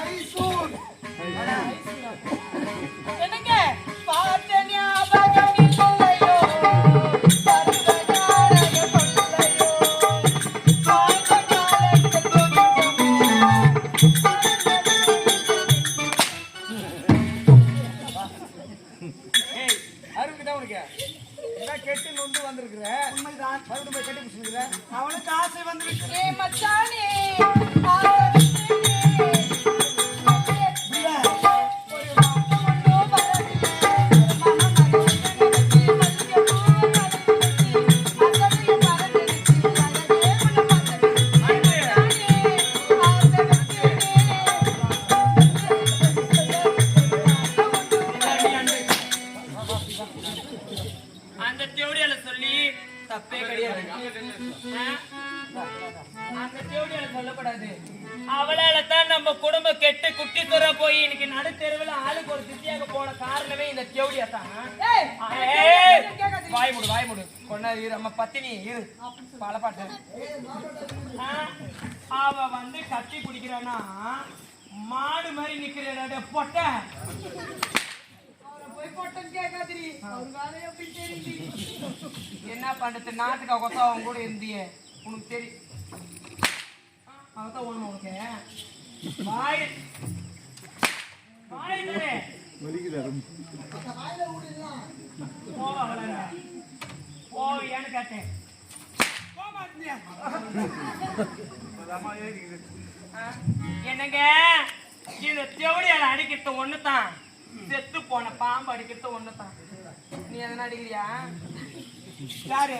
ஐசூன் என்னங்க? பார்த்த ஞாபகம் இல்லையோ கெட்டு நொந்து வந்திருக்கிற? உண்மைதான். மறுபடியும் போய் கட்டி பிடிச்சிருக்கிற? அவனுக்கு ஆசை ஏ மச்சானே. சொல்லக்கூடாது. அவளால தான் நம்ம குடும்பம் கெட்டு குட்டி துற போய் இன்னைக்கு நடு தெருவில் ஆளுக்கு ஒரு திட்டியாக போன காரணமே இந்த தேவடியா தான். வாய் முடு வாய் முடு. கொண்டா இரு அம்மா பத்தினி இரு. பாலப்பாட்டு அவ வந்து கட்டி பிடிக்கிறானா? மாடு மாதிரி நிக்கிறேன் பொட்ட. என்ன பண்றது? நாட்டுக்கு கொத்தா அவன் கூட இருந்தியே. உனக்கு தெரியும் அவதான் ஒண்ணு உனக்கு? வாய். வாய் தரே போவா வளர போவியான்னு கேட்டேன். போக மாட்டியா? ஆ, என்னங்க? இந்த தேவடியால அடிக்கிறது ஒண்ணுதான். செத்து போன பாம்பு அடிக்கிறது ஒண்ணுதான். நீ எதனா அடிக்கிறியா? யாரு?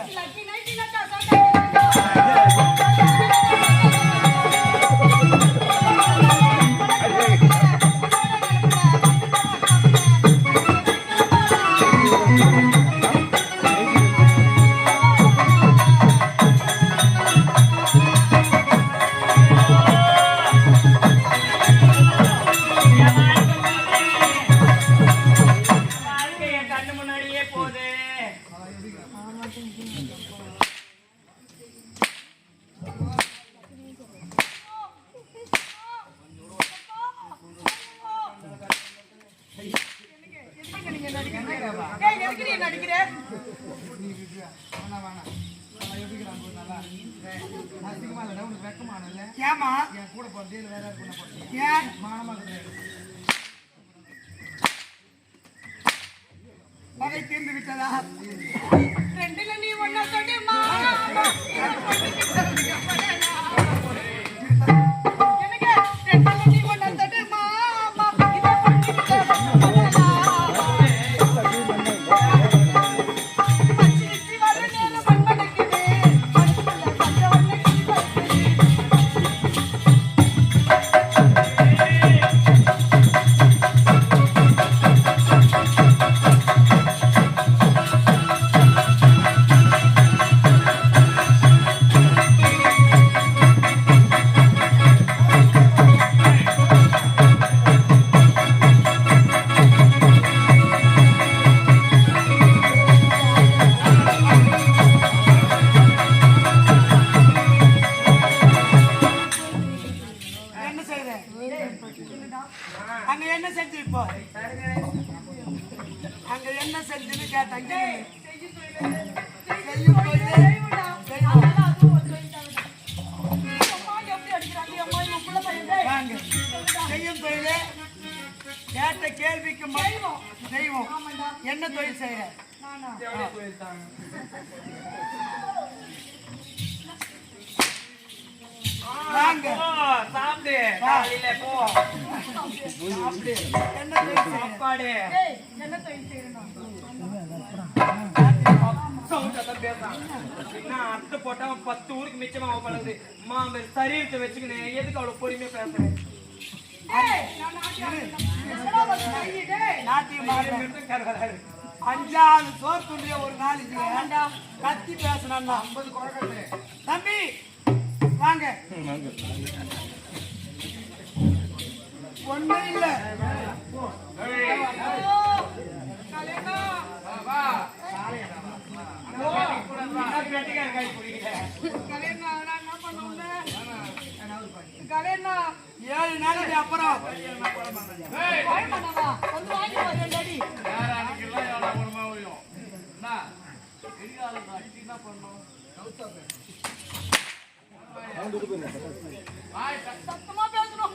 ஏமா என் கூட போறது வேற ஏன்? மானமா பகை தீர்ந்து விட்டதா? ரெண்டுல நீ ஒன்னா சொல்லி மாமா. அங்க என்ன செஞ்சுன்னு கேட்டாங்க செய்யும் தொழிலே தெய்வம். கேட்ட கேள்விக்கு மட்டும் தெய்வம் என்ன தொழில் போயிருந்தாங்க வாங்க சாப்பிடு காலையில போ. சாப்பாடு பேசுறான். என்ன அத்தை போட்டா பத்து ஊருக்கு மிச்சமா பழகுது சரீரத்தை வச்சுக்கினேன் எதுக்கு அவ்வளவு பொறுமையா பேசுறேன் அஞ்சாறு ஒரு நாள் கத்தி பேசணும் ஐம்பது தம்பி வாங்க பண்ணுவோம்ல? கல்யாணம் ஏழு நாளைக்கு அப்புறம் ரெண்டு அடி சத்தமா பேசணும்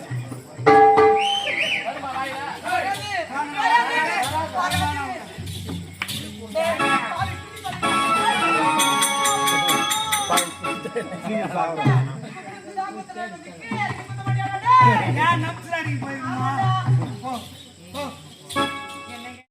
போயிருக்கோம்